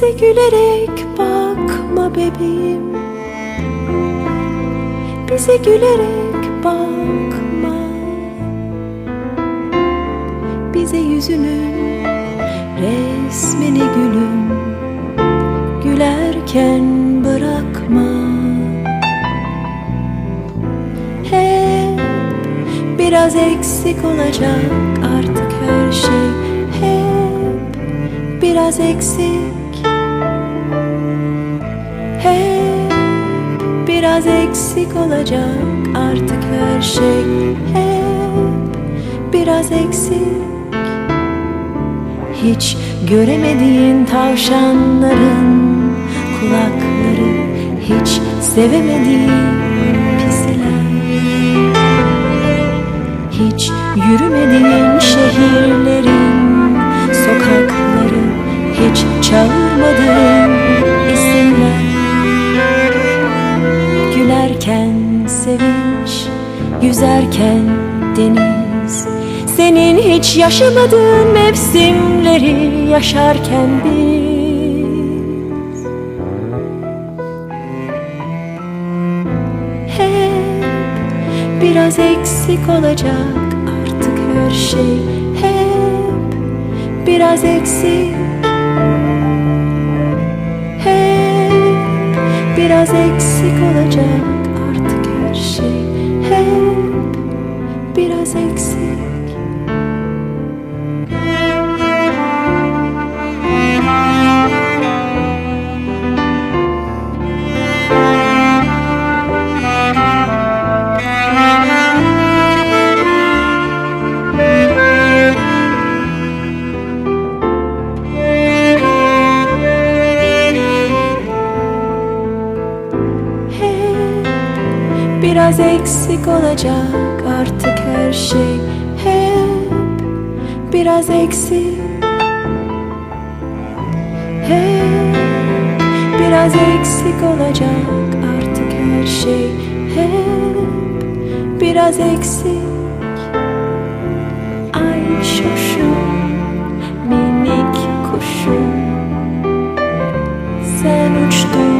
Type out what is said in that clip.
gülerek bakma bebeğim. Bize gülerek bakma. Bize yüzünün resmini gülüm. Gülerken bırakma. Hep biraz eksik olacak artık her şey. Hep biraz eksik biraz eksik olacak artık her şey. Hep biraz eksik. Hiç göremediğin tavşanların kulakları Hiç sevemediğin pisiler. Hiç yürümediğin şehirlerin yüzerken deniz. Senin hiç yaşamadığın mevsimleri yaşarken biz. Hep biraz eksik olacak artık her şey. Hep biraz eksik. Hep biraz eksik olacak biraz eksik olacak artık her şey. Hep biraz eksik. Hep biraz eksik olacak artık her şey. Hep biraz eksik. Ay şoşum minik kuşum. Sen uçtun